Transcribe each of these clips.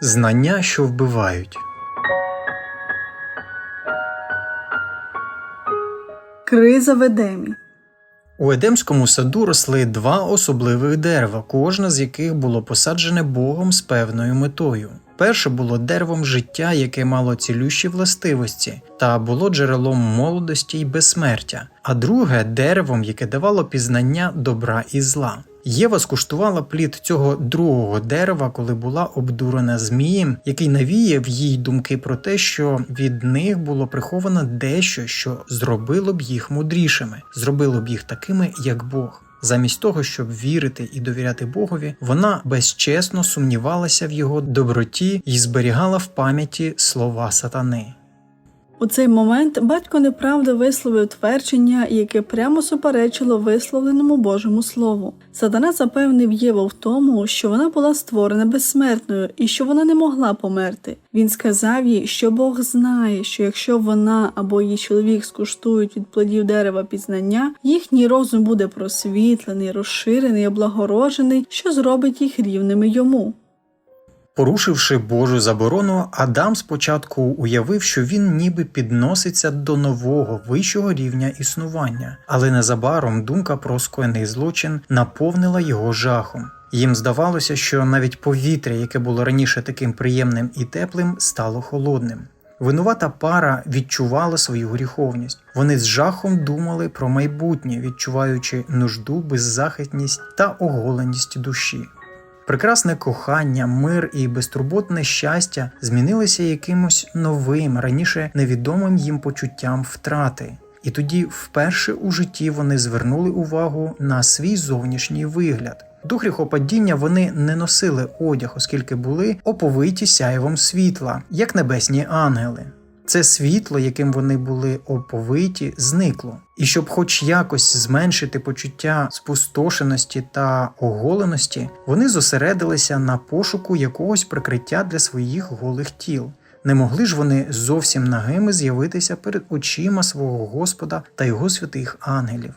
Знання, що вбивають. Криза в Едемі. У Едемському саду росли два особливих дерева, кожне з яких було посаджене Богом з певною метою. Перше було деревом життя, яке мало цілющі властивості, та було джерелом молодості й безсмертя, а друге деревом, яке давало пізнання добра і зла. Єва скуштувала плід цього другого дерева, коли була обдурена змієм, який навіяв їй думки про те, що від них було приховано дещо, що зробило б їх мудрішими, зробило б їх такими, як Бог. Замість того, щоб вірити і довіряти Богові, вона безчесно сумнівалася в його доброті і зберігала в пам'яті слова сатани. У цей момент батько неправда висловив твердження, яке прямо суперечило висловленому Божому Слову. Сатана запевнив Єву в тому, що вона була створена безсмертною і що вона не могла померти. Він сказав їй, що Бог знає, що якщо вона або її чоловік скуштують від плодів дерева пізнання, їхній розум буде просвітлений, розширений, облагорожений, що зробить їх рівними йому. Порушивши Божу заборону, Адам спочатку уявив, що він ніби підноситься до нового вищого рівня існування, але незабаром думка про скоєний злочин наповнила його жахом. Їм здавалося, що навіть повітря, яке було раніше таким приємним і теплим, стало холодним. Винувата пара відчувала свою гріховність. Вони з жахом думали про майбутнє, відчуваючи нужду, беззахитність та оголеність душі. Прекрасне кохання, мир і безтурботне щастя змінилися якимось новим, раніше невідомим їм почуттям втрати. І тоді вперше у житті вони звернули увагу на свій зовнішній вигляд. До гріхопадіння вони не носили одяг, оскільки були оповиті сяєвом світла, як небесні ангели. Це світло, яким вони були оповиті, зникло. І щоб хоч якось зменшити почуття спустошеності та оголеності, вони зосередилися на пошуку якогось прикриття для своїх голих тіл. Не могли ж вони зовсім нагими з'явитися перед очима свого Господа та його святих ангелів.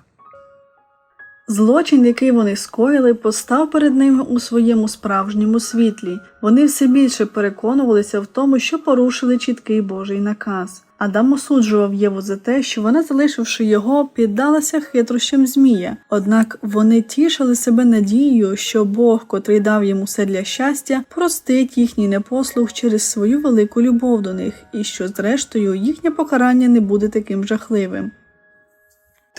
Злочин, який вони скоїли, постав перед ними у своєму справжньому світлі. Вони все більше переконувалися в тому, що порушили чіткий Божий наказ. Адам осуджував Єву за те, що вона, залишивши його, піддалася хитрощам Змія. Однак вони тішили себе надією, що Бог, котрий дав їм усе для щастя, простить їхній непослух через свою велику любов до них, і що, зрештою, їхнє покарання не буде таким жахливим.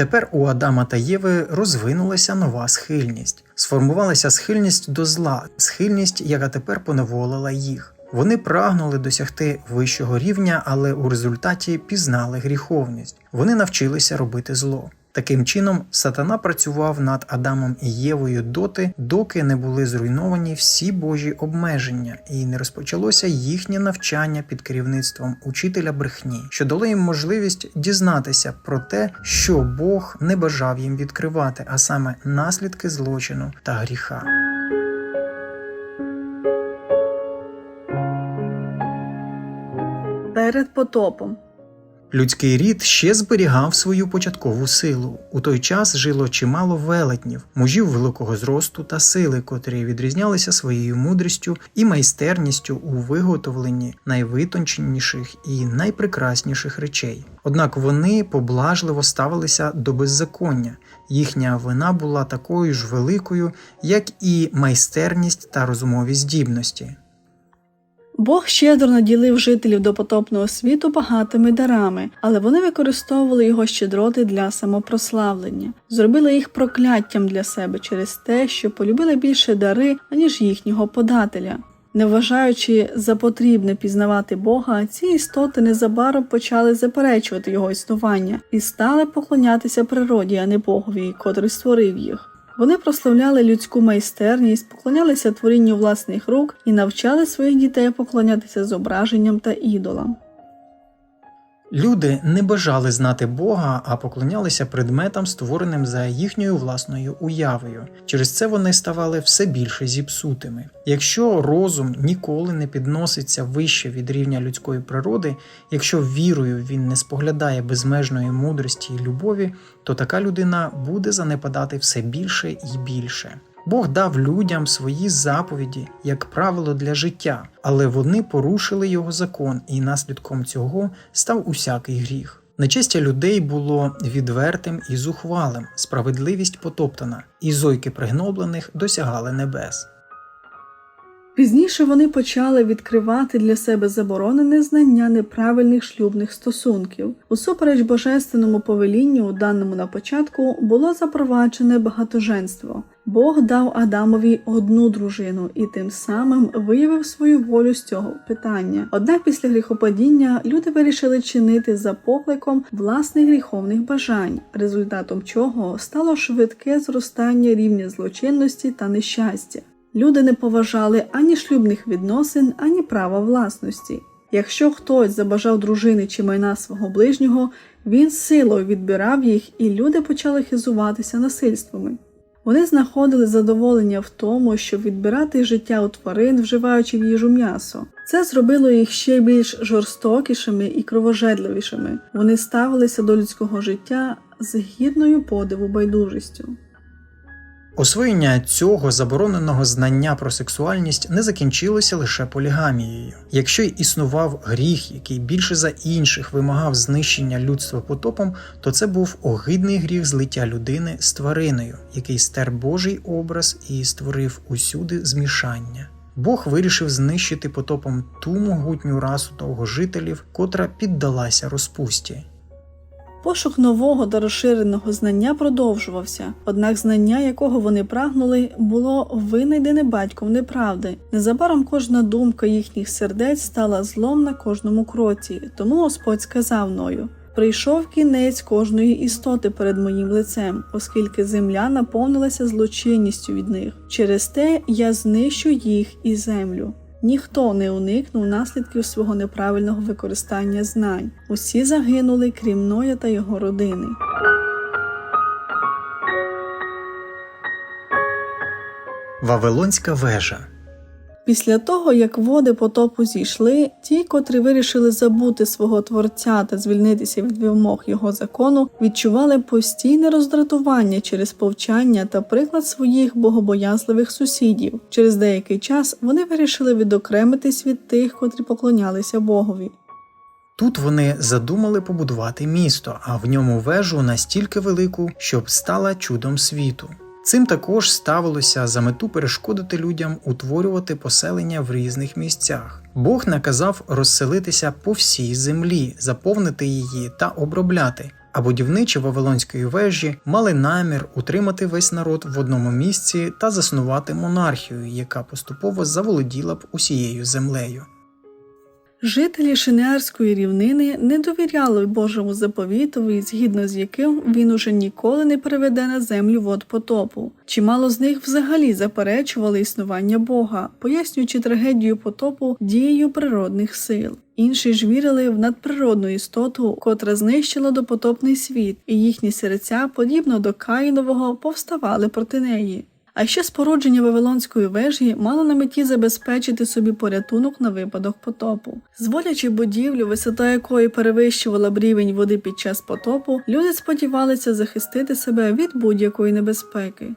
Тепер у Адама та Єви розвинулася нова схильність. Сформувалася схильність до зла, схильність, яка тепер поневолила їх. Вони прагнули досягти вищого рівня, але у результаті пізнали гріховність. Вони навчилися робити зло. Таким чином, сатана працював над Адамом і Євою доти, доки не були зруйновані всі Божі обмеження, і не розпочалося їхнє навчання під керівництвом учителя брехні, що дало їм можливість дізнатися про те, що Бог не бажав їм відкривати, а саме наслідки злочину та гріха. Перед потопом Людський рід ще зберігав свою початкову силу. У той час жило чимало велетнів, мужів великого зросту та сили, котрі відрізнялися своєю мудрістю і майстерністю у виготовленні найвитонченіших і найпрекрасніших речей. Однак вони поблажливо ставилися до беззаконня. Їхня вина була такою ж великою, як і майстерність та розумові здібності. Бог щедро наділив жителів допотопного світу багатими дарами, але вони використовували його щедроти для самопрославлення, зробили їх прокляттям для себе через те, що полюбили більше дари, аніж їхнього подателя. Не вважаючи за потрібне пізнавати Бога, ці істоти незабаром почали заперечувати його існування і стали поклонятися природі, а не Богові, котрий створив їх. Вони прославляли людську майстерність, поклонялися творінню власних рук і навчали своїх дітей поклонятися зображенням та ідолам. Люди не бажали знати Бога, а поклонялися предметам, створеним за їхньою власною уявою. Через це вони ставали все більше зіпсутими. Якщо розум ніколи не підноситься вище від рівня людської природи, якщо вірою він не споглядає безмежної мудрості і любові, то така людина буде занепадати все більше і більше. Бог дав людям свої заповіді як правило для життя, але вони порушили його закон, і наслідком цього став усякий гріх. Нечестя людей було відвертим і зухвалим, справедливість потоптана, і зойки пригноблених досягали небес. Пізніше вони почали відкривати для себе заборонене знання неправильних шлюбних стосунків. Усупереч божественному повелінню, даному на початку, було запроваджене багатоженство. Бог дав Адамові одну дружину і тим самим виявив свою волю з цього питання. Однак після гріхопадіння люди вирішили чинити за покликом власних гріховних бажань, результатом чого стало швидке зростання рівня злочинності та нещастя. Люди не поважали ані шлюбних відносин, ані права власності. Якщо хтось забажав дружини чи майна свого ближнього, він силою відбирав їх, і люди почали хизуватися насильствами. Вони знаходили задоволення в тому, щоб відбирати життя у тварин, вживаючи в їжу м'ясо. Це зробило їх ще більш жорстокішими і кровожедливішими. Вони ставилися до людського життя з гідною подиву байдужістю. Освоєння цього забороненого знання про сексуальність не закінчилося лише полігамією. Якщо й існував гріх, який більше за інших вимагав знищення людства потопом, то це був огидний гріх злиття людини з твариною, який стер Божий образ і створив усюди змішання. Бог вирішив знищити потопом ту могутню расу довгожителів, котра піддалася розпусті. Пошук нового та розширеного знання продовжувався, однак знання, якого вони прагнули, було винайдене батьком неправди. Незабаром кожна думка їхніх сердець стала злом на кожному кроці, тому Господь сказав мною. Прийшов кінець кожної істоти перед моїм лицем, оскільки земля наповнилася злочинністю від них. Через те я знищу їх і землю. Ніхто не уникнув наслідків свого неправильного використання знань. Усі загинули, крім Ноя та його родини. Вавилонська вежа Після того, як води потопу зійшли, ті, котрі вирішили забути свого творця та звільнитися від вимог його закону, відчували постійне роздратування через повчання та приклад своїх богобоязливих сусідів. Через деякий час вони вирішили відокремитись від тих, котрі поклонялися Богові. Тут вони задумали побудувати місто, а в ньому вежу настільки велику, щоб стала чудом світу. Цим також ставилося за мету перешкодити людям утворювати поселення в різних місцях. Бог наказав розселитися по всій землі, заповнити її та обробляти. А будівничі Вавилонської вежі мали намір утримати весь народ в одному місці та заснувати монархію, яка поступово заволоділа б усією землею. Жителі Шинеарської рівнини не довіряли Божому заповітові, згідно з яким він уже ніколи не переведе на землю вод потопу. Чимало з них взагалі заперечували існування Бога, пояснюючи трагедію потопу дією природних сил. Інші ж вірили в надприродну істоту, котра знищила допотопний світ, і їхні серця, подібно до Каїнового, повставали проти неї. А ще спорудження Вавилонської вежі мало на меті забезпечити собі порятунок на випадок потопу. Зводячи будівлю, висота якої перевищувала б рівень води під час потопу, люди сподівалися захистити себе від будь-якої небезпеки.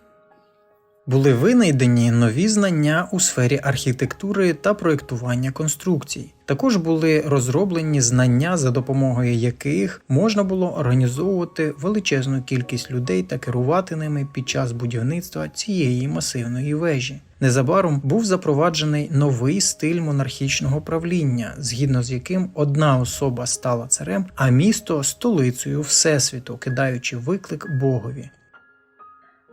Були винайдені нові знання у сфері архітектури та проєктування конструкцій. Також були розроблені знання, за допомогою яких можна було організовувати величезну кількість людей та керувати ними під час будівництва цієї масивної вежі. Незабаром був запроваджений новий стиль монархічного правління, згідно з яким одна особа стала царем, а місто столицею всесвіту, кидаючи виклик Богові.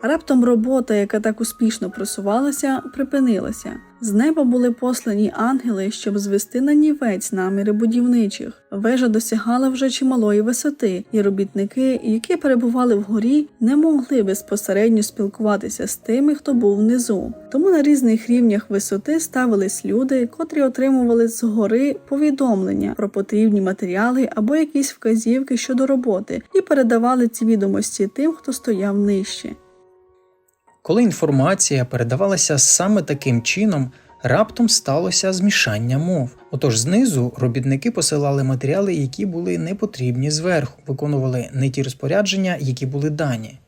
Раптом робота, яка так успішно просувалася, припинилася. З неба були послані ангели, щоб звести на нівець наміри будівничих. Вежа досягала вже чималої висоти, і робітники, які перебували вгорі, не могли безпосередньо спілкуватися з тими, хто був внизу. Тому на різних рівнях висоти ставились люди, котрі отримували згори повідомлення про потрібні матеріали або якісь вказівки щодо роботи, і передавали ці відомості тим, хто стояв нижче. Коли інформація передавалася саме таким чином, раптом сталося змішання мов. Отож знизу робітники посилали матеріали, які були не потрібні зверху, виконували не ті розпорядження, які були дані.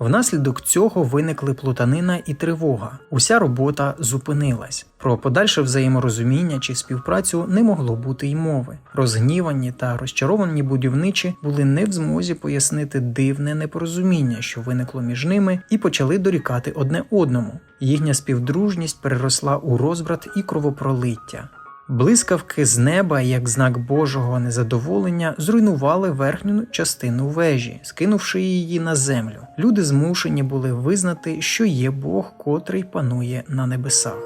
Внаслідок цього виникли плутанина і тривога. Уся робота зупинилась. Про подальше взаєморозуміння чи співпрацю не могло бути й мови. Розгнівані та розчаровані будівничі були не в змозі пояснити дивне непорозуміння, що виникло між ними, і почали дорікати одне одному. Їхня співдружність переросла у розбрат і кровопролиття. Блискавки з неба, як знак Божого незадоволення, зруйнували верхню частину вежі, скинувши її на землю. Люди змушені були визнати, що є Бог, котрий панує на небесах.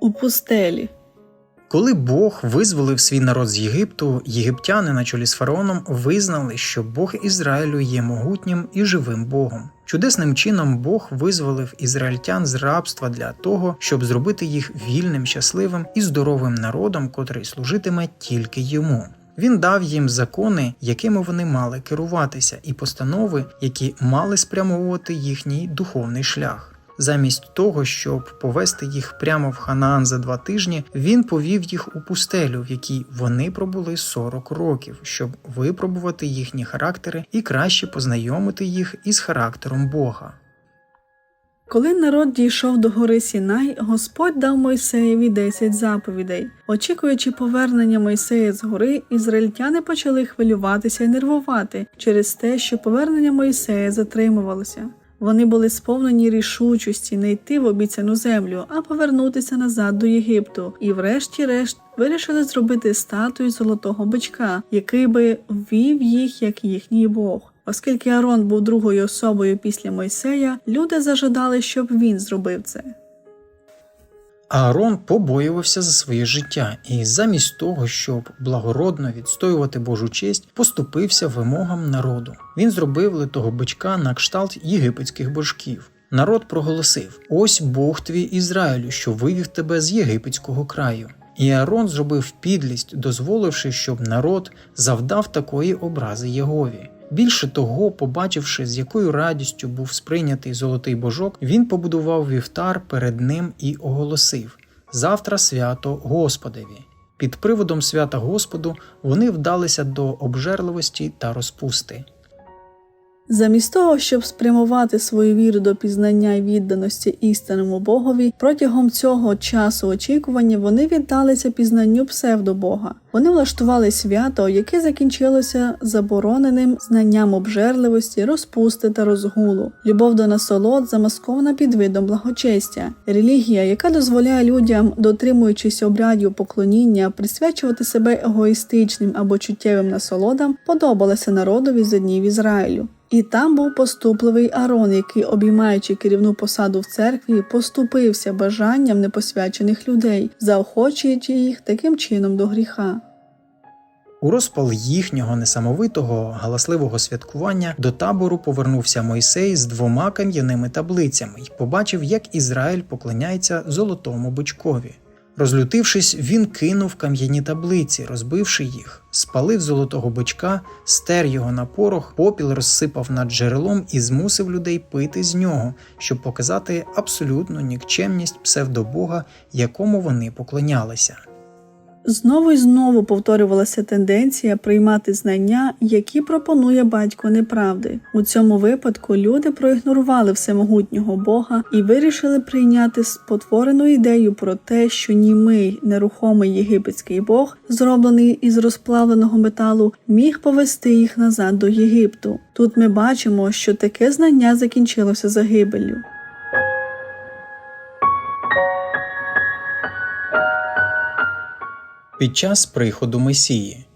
У пустелі. Коли Бог визволив свій народ з Єгипту, єгиптяни на чолі з фараоном визнали, що Бог Ізраїлю є могутнім і живим Богом. Чудесним чином Бог визволив ізраїльтян з рабства для того, щоб зробити їх вільним, щасливим і здоровим народом, котрий служитиме тільки йому. Він дав їм закони, якими вони мали керуватися, і постанови, які мали спрямовувати їхній духовний шлях. Замість того, щоб повести їх прямо в Ханаан за два тижні, він повів їх у пустелю, в якій вони пробули 40 років, щоб випробувати їхні характери і краще познайомити їх із характером Бога. Коли народ дійшов до гори Сінай, Господь дав Мойсеєві десять заповідей. Очікуючи повернення Мойсея з гори, ізраїльтяни почали хвилюватися і нервувати через те, що повернення Мойсея затримувалося. Вони були сповнені рішучості не йти в обіцяну землю, а повернутися назад до Єгипту, і, врешті-решт, вирішили зробити статую золотого бичка, який би ввів їх як їхній Бог. Оскільки Арон був другою особою після Мойсея, люди зажадали, щоб він зробив це. Аарон побоювався за своє життя і замість того, щоб благородно відстоювати Божу честь, поступився вимогам народу. Він зробив литого бичка на кшталт єгипетських божків. Народ проголосив: Ось Бог твій Ізраїлю, що вивів тебе з єгипетського краю. І Аарон зробив підлість, дозволивши, щоб народ завдав такої образи Єгові. Більше того, побачивши, з якою радістю був сприйнятий золотий божок, він побудував вівтар перед ним і оголосив: Завтра свято Господеві. Під приводом свята Господу вони вдалися до обжерливості та розпусти. Замість того, щоб спрямувати свою віру до пізнання і відданості істинному Богові, протягом цього часу очікування вони віддалися пізнанню псевдобога. Вони влаштували свято, яке закінчилося забороненим знанням обжерливості, розпусти та розгулу. Любов до насолод замаскована під видом благочестя. Релігія, яка дозволяє людям, дотримуючись обрядів поклоніння, присвячувати себе егоїстичним або чуттєвим насолодам, подобалася народові з днів Ізраїлю. І там був поступливий Арон, який, обіймаючи керівну посаду в церкві, поступився бажанням непосвячених людей, заохочуючи їх таким чином до гріха. У розпал їхнього несамовитого галасливого святкування до табору повернувся Мойсей з двома кам'яними таблицями і побачив, як Ізраїль поклоняється золотому бичкові. Розлютившись, він кинув кам'яні таблиці, розбивши їх, спалив золотого бичка, стер його на порох, попіл розсипав над джерелом і змусив людей пити з нього, щоб показати абсолютну нікчемність псевдобога, якому вони поклонялися. Знову і знову повторювалася тенденція приймати знання, які пропонує батько неправди. У цьому випадку люди проігнорували всемогутнього Бога і вирішили прийняти спотворену ідею про те, що німий нерухомий єгипетський Бог, зроблений із розплавленого металу, міг повести їх назад до Єгипту. Тут ми бачимо, що таке знання закінчилося загибеллю. Під час приходу Месії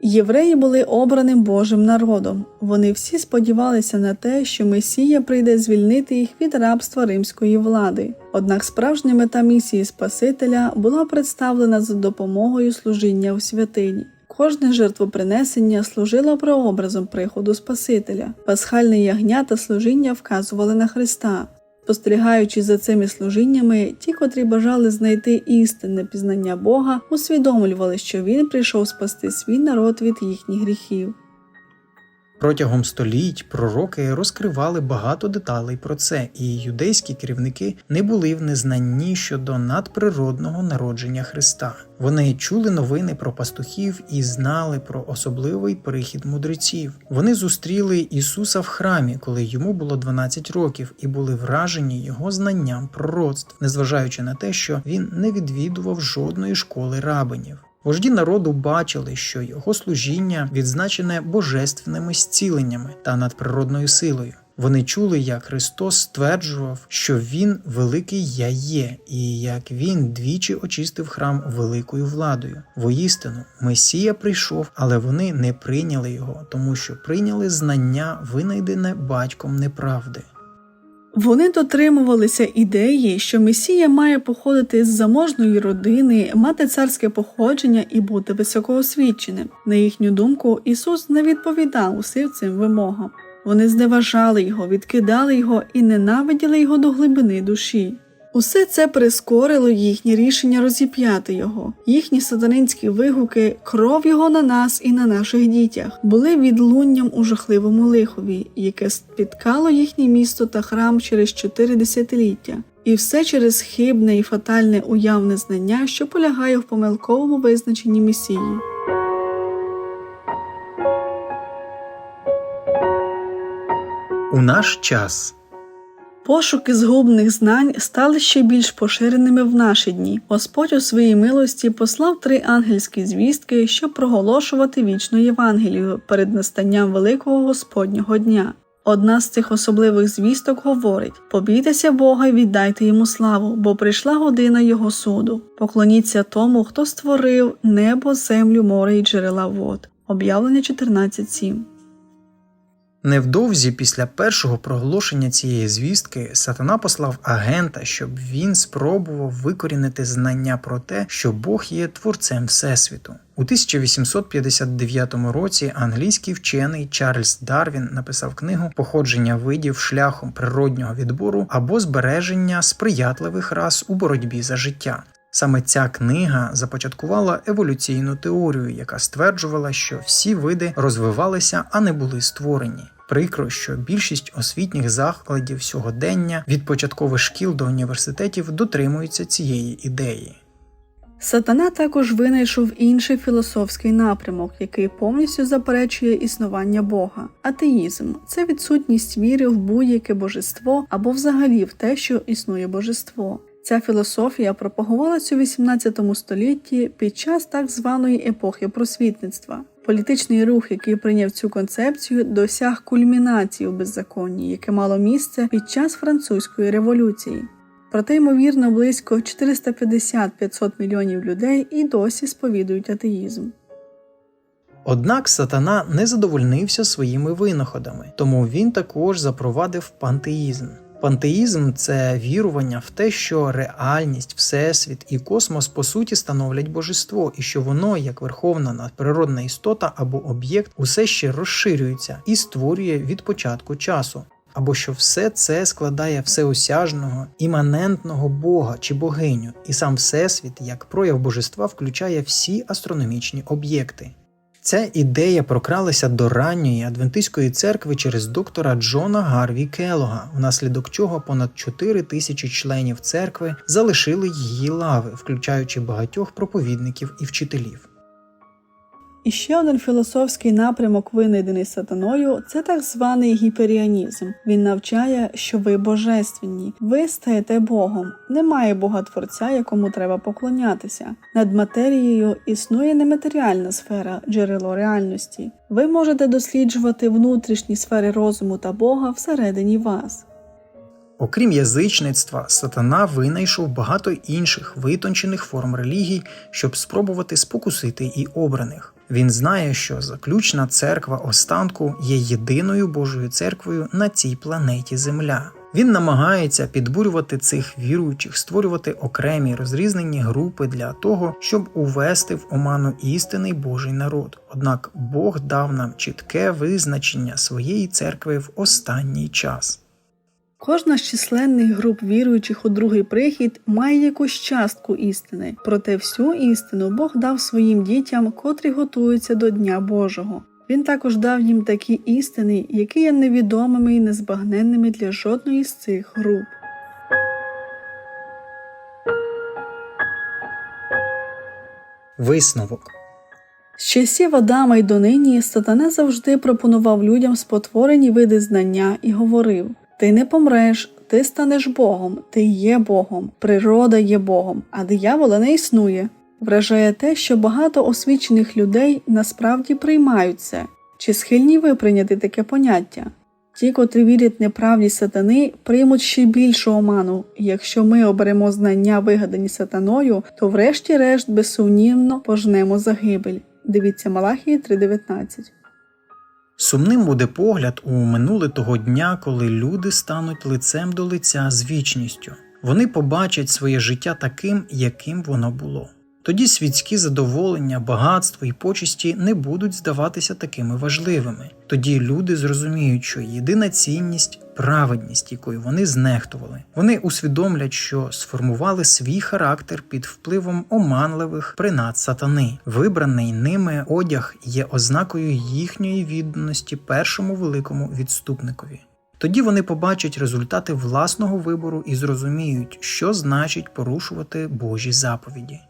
Євреї були обраним Божим народом. Вони всі сподівалися на те, що Месія прийде звільнити їх від рабства римської влади. Однак справжня мета місії Спасителя була представлена за допомогою служіння у святині. Кожне жертвопринесення служило прообразом приходу Спасителя. Пасхальне ягня та служіння вказували на Христа. Спостерігаючи за цими служіннями, ті, котрі бажали знайти істинне пізнання Бога, усвідомлювали, що Він прийшов спасти свій народ від їхніх гріхів. Протягом століть пророки розкривали багато деталей про це, і юдейські керівники не були в незнанні щодо надприродного народження Христа. Вони чули новини про пастухів і знали про особливий прихід мудреців. Вони зустріли Ісуса в храмі, коли йому було 12 років, і були вражені його знанням пророцтв, незважаючи на те, що він не відвідував жодної школи рабинів. Вожді народу бачили, що його служіння відзначене божественними зціленнями та надприродною силою. Вони чули, як Христос стверджував, що Він великий я є, і як Він двічі очистив храм великою владою. Воістину, Месія прийшов, але вони не прийняли його, тому що прийняли знання, винайдене батьком неправди. Вони дотримувалися ідеї, що Месія має походити з заможної родини, мати царське походження і бути високоосвіченим. На їхню думку, Ісус не відповідав усім цим вимогам. Вони зневажали його, відкидали його і ненавиділи його до глибини душі. Усе це прискорило їхнє рішення розіп'яти його. Їхні сатанинські вигуки, кров його на нас і на наших дітях, були відлунням у жахливому лихові, яке спіткало їхнє місто та храм через чотири десятиліття. І все через хибне і фатальне уявне знання, що полягає в помилковому визначенні Месії. У наш час Пошуки згубних знань стали ще більш поширеними в наші дні. Господь у своїй милості послав три ангельські звістки, щоб проголошувати вічну Євангелію перед настанням великого Господнього дня. Одна з цих особливих звісток говорить: побійтеся Бога і віддайте йому славу, бо прийшла година Його суду. Поклоніться тому, хто створив небо, землю, море і джерела вод. Об'явлення 14.7 Невдовзі після першого проголошення цієї звістки сатана послав агента, щоб він спробував викорінити знання про те, що Бог є творцем Всесвіту. У 1859 році англійський вчений Чарльз Дарвін написав книгу Походження видів шляхом природнього відбору або збереження сприятливих рас у боротьбі за життя. Саме ця книга започаткувала еволюційну теорію, яка стверджувала, що всі види розвивалися, а не були створені. Прикро, що більшість освітніх закладів сьогодення від початкових шкіл до університетів дотримуються цієї ідеї. Сатана також винайшов інший філософський напрямок, який повністю заперечує існування Бога. Атеїзм це відсутність віри в будь-яке божество або взагалі в те, що існує божество. Ця філософія пропагувалась у 18 столітті під час так званої епохи просвітництва. Політичний рух, який прийняв цю концепцію, досяг кульмінації у беззаконні, яке мало місце під час французької революції. Проте, ймовірно, близько 450-500 мільйонів людей і досі сповідують атеїзм. Однак сатана не задовольнився своїми винаходами, тому він також запровадив пантеїзм. Пантеїзм це вірування в те, що реальність, всесвіт і космос по суті становлять божество, і що воно, як верховна надприродна істота або об'єкт, усе ще розширюється і створює від початку часу. Або що все це складає всеосяжного, іманентного Бога чи богиню, і сам Всесвіт, як прояв божества, включає всі астрономічні об'єкти. Ця ідея прокралася до ранньої адвентистської церкви через доктора Джона Гарві Келога, внаслідок чого понад 4 тисячі членів церкви залишили її лави, включаючи багатьох проповідників і вчителів. І ще один філософський напрямок, винайдений сатаною, це так званий гіперіанізм. Він навчає, що ви божественні, ви стаєте Богом. Немає Бога Творця, якому треба поклонятися. Над матерією існує нематеріальна сфера, джерело реальності. Ви можете досліджувати внутрішні сфери розуму та Бога всередині вас. Окрім язичництва, сатана винайшов багато інших витончених форм релігій, щоб спробувати спокусити і обраних. Він знає, що заключна церква останку є єдиною Божою церквою на цій планеті Земля. Він намагається підбурювати цих віруючих, створювати окремі розрізнені групи для того, щоб увести в оману істинний Божий народ. Однак Бог дав нам чітке визначення своєї церкви в останній час. Кожна з численних груп віруючих у другий прихід має якусь частку істини, проте всю істину Бог дав своїм дітям, котрі готуються до Дня Божого. Він також дав їм такі істини, які є невідомими і незбагненними для жодної з цих груп. Висновок. З часів Адама й донині сатана завжди пропонував людям спотворені види знання і говорив: Ти не помреш, ти станеш Богом, ти є Богом, природа є Богом, а диявола не існує. Вражає те, що багато освічених людей насправді приймають це. Чи схильні ви прийняти таке поняття? Ті, котрі вірять неправді сатани, приймуть ще більшу оману, якщо ми оберемо знання, вигадані сатаною, то врешті-решт безсумнівно пожнемо загибель. Дивіться Малахії 3.19. Сумним буде погляд у минуле того дня, коли люди стануть лицем до лиця з вічністю. Вони побачать своє життя таким, яким воно було. Тоді світські задоволення, багатство і почесті не будуть здаватися такими важливими. Тоді люди зрозуміють, що єдина цінність праведність, якою вони знехтували. Вони усвідомлять, що сформували свій характер під впливом оманливих принад сатани. Вибраний ними одяг є ознакою їхньої відданості першому великому відступникові. Тоді вони побачать результати власного вибору і зрозуміють, що значить порушувати Божі заповіді.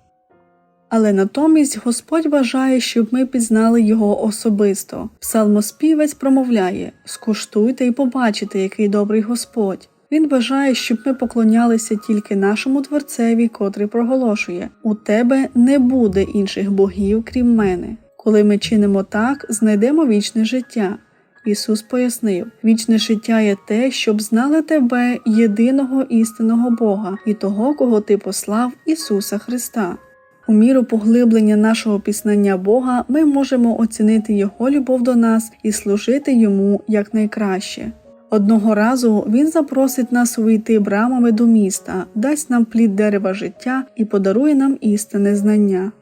Але натомість Господь бажає, щоб ми пізнали його особисто. Псалмоспівець промовляє: скуштуйте і побачите, який добрий Господь. Він бажає, щоб ми поклонялися тільки нашому Творцеві, котрий проголошує: У тебе не буде інших богів, крім мене. Коли ми чинимо так, знайдемо вічне життя. Ісус пояснив: вічне життя є те, щоб знали тебе, єдиного істинного Бога, і того, кого ти послав, Ісуса Христа. У міру поглиблення нашого пізнання Бога ми можемо оцінити Його любов до нас і служити йому якнайкраще. Одного разу він запросить нас увійти брамами до міста, дасть нам плід дерева життя і подарує нам істинне знання.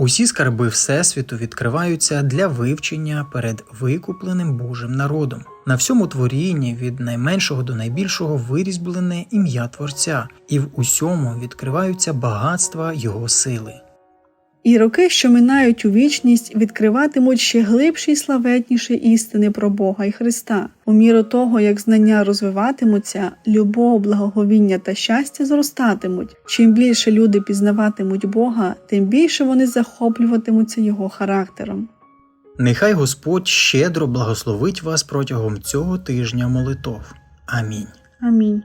Усі скарби Всесвіту відкриваються для вивчення перед викупленим Божим народом. На всьому творінні від найменшого до найбільшого вирізблене ім'я Творця, і в усьому відкриваються багатства Його сили. І роки, що минають у вічність, відкриватимуть ще глибші й славетніші істини про Бога і Христа. У міру того, як знання розвиватимуться, любов, благоговіння та щастя зростатимуть. Чим більше люди пізнаватимуть Бога, тим більше вони захоплюватимуться його характером. Нехай Господь щедро благословить вас протягом цього тижня молитов. Амінь. Амінь.